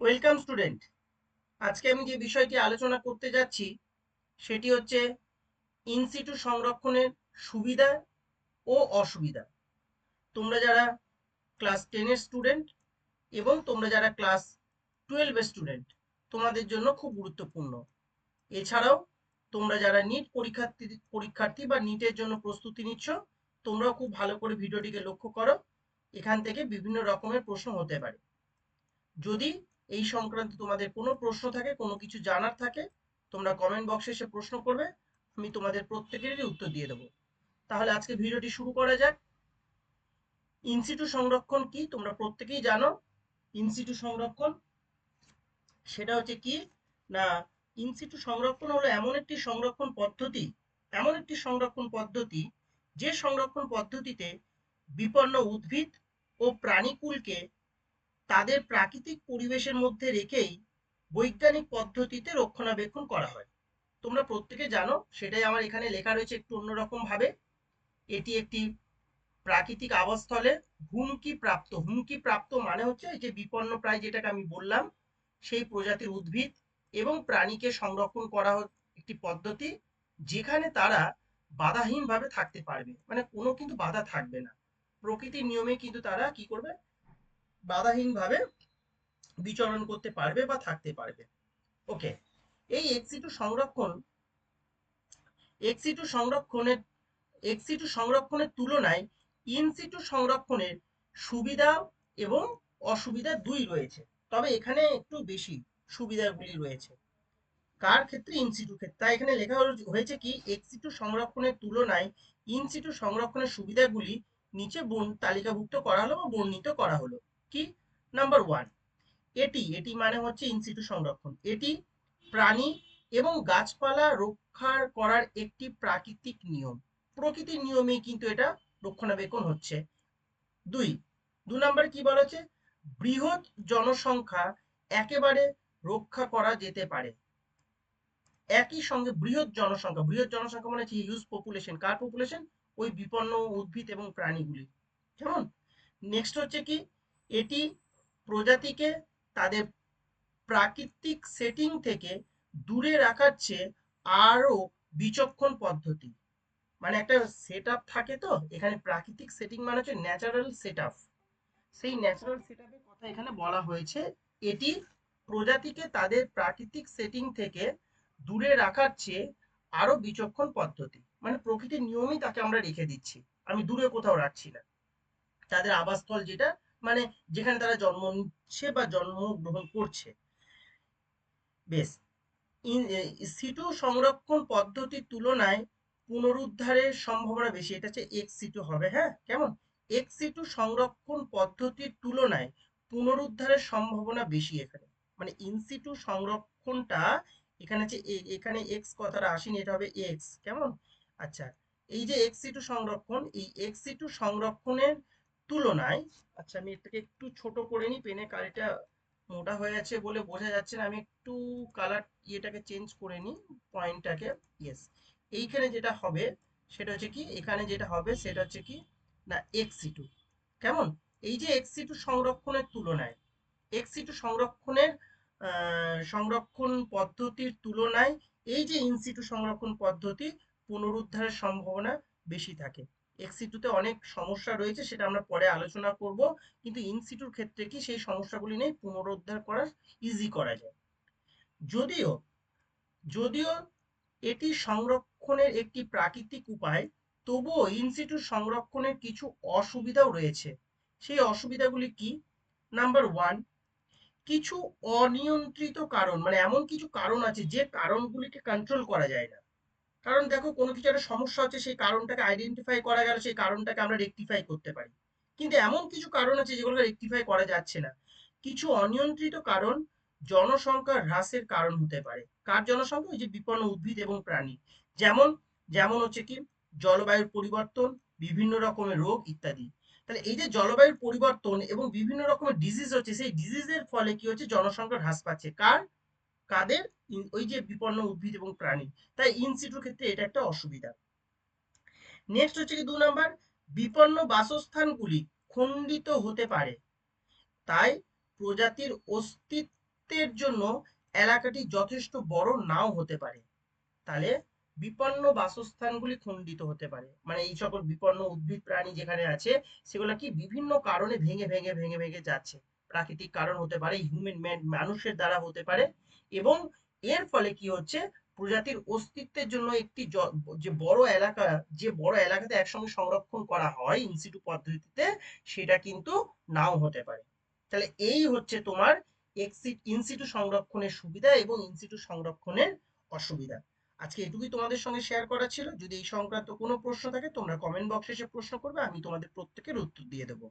Welcome student. আজকে আমি যে বিষয়টি আলোচনা করতে যাচ্ছি, সেটি হচ্ছে ইনসিটু সংরক্ষণের সুবিধা ও অসুবিধা। তোমরা যারা ক্লাস টেনের স্টুডেন্ট এবং তোমরা যারা ক্লাস টুয়েলভের স্টুডেন্ট, তোমাদের জন্য খুব গুরুত্বপূর্ণ। এছাড়াও তোমরা যারা নিট পরীক্ষার্থী পরীক্ষার্থী বা নিটের জন্য প্রস্তুতি নিচ্ছ, তোমরাও খুব ভালো করে ভিডিওটিকে লক্ষ্য করো। এখান থেকে বিভিন্ন রকমের প্রশ্ন হতে পারে। যদি এই সংক্রান্ত তোমাদের কোনো প্রশ্ন থাকে, কোনো কিছু জানার থাকে, তোমরা কমেন্ট বক্সে এসে প্রশ্ন করবে, আমি তোমাদের প্রত্যেকেরই উত্তর দিয়ে দেবো। তাহলে আজকে ভিডিওটি শুরু করা যাক। ইনসিটু সংরক্ষণ কি? তোমরা প্রত্যেকেই জানো ইনসিটু সংরক্ষণ। সেটা হচ্ছে কি? না, ইনসিটু সংরক্ষণ হলো এমন একটি সংরক্ষণ পদ্ধতি, এমন একটি সংরক্ষণ পদ্ধতি, যে সংরক্ষণ পদ্ধতিতে বিপন্ন উদ্ভিদ ও প্রাণীকুলকে তাদের প্রাকৃতিক পরিবেশের মধ্যে রেখেই বৈজ্ঞানিক পদ্ধতিতে রক্ষণাবেক্ষণ করা হয়। তোমরা প্রত্যেকে জানো, সেটাই আমার এখানে লেখা রয়েছে একটু অন্যরকম ভাবে এটি একটি প্রাকৃতিক আবাসস্থলে। হুমকি প্রাপ্ত হুমকি প্রাপ্ত মানে হচ্ছে যে বিপন্ন প্রায় যেটাকে আমি বললাম, সেই প্রজাতির উদ্ভিদ এবং প্রাণীকে সংরক্ষণ করা একটি পদ্ধতি যেখানে তারা বাধাহীনভাবে থাকতে পারবে। মানে কোনো কিন্তু বাধা থাকবে না। প্রকৃতির নিয়মে কিন্তু তারা কি করবে? বাধাহীনভাবে বিচরণ করতে পারবে বা থাকতে পারবে। ওকে এই এক্সিটু সংরক্ষণ এক্সিটু সংরক্ষণের এক্সিটু সংরক্ষণের তুলনায় ইনসিটু সংরক্ষণের সুবিধা এবং অসুবিধা দুই রয়েছে। তবে এখানে একটু বেশি সুবিধাগুলি রয়েছে। কার ক্ষেত্রে? ইনসিটু ক্ষেত্রে। তাই এখানে লেখা হয়েছে কি? এক্সিটু সংরক্ষণের তুলনায় ইনসিটু সংরক্ষণের সুবিধাগুলি নিচে বন তালিকাভুক্ত করা হলো বা বর্ণিত করা হলো। কি? নাম্বার ওয়ান এটি এটি মানে হচ্ছে ইনসিটু সংরক্ষণ। এটি প্রাণী এবং গাছপালা রক্ষা করার একটি প্রাকৃতিক নিয়ম। প্রকৃতির নিয়মে কিন্তু এটা রক্ষণাবেক্ষণ হচ্ছে। দুই, দু নম্বরে কি বলা হচ্ছে? বৃহৎ জনসংখ্যা একেবারে রক্ষা করা যেতে পারে। একই সঙ্গে বৃহৎ জনসংখ্যা বৃহৎ জনসংখ্যা মানে হিউজ পপুলেশন কার পপুলেশন ওই বিপন্ন উদ্ভিদ এবং প্রাণীগুলি। কেমন নেক্সট হচ্ছে কি? এটি প্রজাতিকে তাদের প্রাকৃতিক সেটিং থেকে দূরে রাখার চেয়ে আরও বিচক্ষণ পদ্ধতি। মানে একটা সেট থাকে তো, এখানে প্রাকৃতিক সেটিং মানে হচ্ছে ন্যাচারাল সেট সেই ন্যাচারাল সেট কথা এখানে বলা হয়েছে। এটি প্রজাতিকে তাদের প্রাকৃতিক সেটিং থেকে দূরে রাখার চেয়ে আরও বিচক্ষণ পদ্ধতি। মানে প্রকৃতির নিয়মই তাকে আমরা রেখে দিচ্ছি। আমি দূরে কোথাও রাখছি না। তাদের আবাসস্থল যেটা মানে যেখানে তারা জন্ম নিচ্ছে বা জন্মগ্রহণ করছে। বেশ। সিটু সংরক্ষণ পদ্ধতির তুলনায় পুনরুদ্ধারের সম্ভাবনা বেশি। এটা হচ্ছে এক্স সিটু হবে হ্যাঁ? কেমন? এক্স সিটু সংরক্ষণ পদ্ধতির তুলনায় পুনরুদ্ধারের সম্ভাবনা বেশি এখানে। মানে ইনসিটু সংরক্ষণটা এখানে হচ্ছে এখানে এক্স কথাটা আসেনি, এটা হবে এক্স কেমন? আচ্ছা এই যে এক্স সিটু সংরক্ষণ, এই এক্স সিটু সংরক্ষণের তুলনায় আচ্ছা আমি এটাকে একটু ছোট করে নিই, পেনে কালিটা মোটা হয়ে আছে বলে বোঝা যাচ্ছে না, আমি একটু কালার ইয়েটাকে চেঞ্জ করে নিই পয়েন্টটাকে ইয়েস এইখানে যেটা হবে, সেটা হচ্ছে কি, এখানে যেটা হবে, সেটা হচ্ছে কি, না এক্স টু কেমন? এই যে এক্স টু সংরক্ষণের তুলনায় এক্স টু সংরক্ষণের সংরক্ষণ পদ্ধতির তুলনায় এই যে ইনসিটু সংরক্ষণ পদ্ধতি পুনরুদ্ধারের সম্ভাবনা বেশি থাকে। এক্সিটুতে অনেক সমস্যা রয়েছে, সেটা আমরা পরে আলোচনা করব। কিন্তু ইনসিটুর ক্ষেত্রে কি সেই সমস্যাগুলি নেই পুনরুদ্ধার করা ইজি করা যায়? যদিও যদিও এটি সংরক্ষণের একটি প্রাকৃতিক উপায়, তবুও ইনসিটু সংরক্ষণের কিছু অসুবিধাও রয়েছে। সেই অসুবিধাগুলি কি? নাম্বার ওয়ান কিছু অনিয়ন্ত্রিত কারণ মানে এমন কিছু কারণ আছে যে কারণগুলিকে কন্ট্রোল করা যায় না। কারণ দেখো কোনো কিছু একটা সমস্যা হচ্ছে, সেই কারণটাকে আইডেন্টিফাই করা গেল, সেই কারণটাকে আমরা রেকটিফাই করতে পারি। কিন্তু এমন কিছু কারণ আছে যেগুলোকে রেকটিফাই করা যাচ্ছে না। কিছু অনিয়ন্ত্রিত কারণ জনসংখ্যা হ্রাসের কারণ হতে পারে। কার জনসংখ্যা? ওই যে বিপন্ন উদ্ভিদ এবং প্রাণী। যেমন যেমন হচ্ছে কি, জলবায়ুর পরিবর্তন, বিভিন্ন রকমের রোগ ইত্যাদি। তাহলে এই যে জলবায়ুর পরিবর্তন এবং বিভিন্ন রকমের ডিজিজ হচ্ছে, সেই ডিজিজের ফলে কি হচ্ছে? জনসংখ্যা হ্রাস পাচ্ছে। কার? কাদের? ওই যে বিপন্ন উদ্ভিদ এবং প্রাণী। তাই ইনসিটুর ক্ষেত্রে এটা একটা অসুবিধা। নেক্সট হচ্ছে কি দু নাম্বার? বিপন্ন বাসস্থানগুলি খণ্ডিত হতে পারে। তাই প্রজাতির অস্তিত্বের জন্য এলাকাটি যথেষ্ট বড় নাও হতে পারে। তাহলে বিপন্ন বাসস্থানগুলি খণ্ডিত হতে পারে। মানে এই সকল বিপন্ন উদ্ভিদ প্রাণী যেখানে আছে, সেগুলো কি বিভিন্ন কারণে ভেঙে ভেঙে ভেঙে ভেঙে যাচ্ছে। প্রাকৃতিক কারণ হতে পারে হিউম্যান ম্যান মানুষের দ্বারা হতে পারে এবং এর ফলে কি হচ্ছে? প্রজাতির অস্তিত্বের জন্য একটি যে বড় এলাকা, যে বড় এলাকাতে একসঙ্গে সংরক্ষণ করা হয় ইনসিটু পদ্ধতিতে, সেটা কিন্তু নাও হতে পারে। তাহলে এই হচ্ছে তোমার এক্সিট ইনসিটু সংরক্ষণের সুবিধা এবং ইনসিটু সংরক্ষণের অসুবিধা। আজকে এটুকুই তোমাদের সঙ্গে শেয়ার করা ছিল। যদি এই সংক্রান্ত কোনো প্রশ্ন থাকে, তোমরা কমেন্ট বক্সে এসে প্রশ্ন করবে, আমি তোমাদের প্রত্যেকের উত্তর দিয়ে দেবো।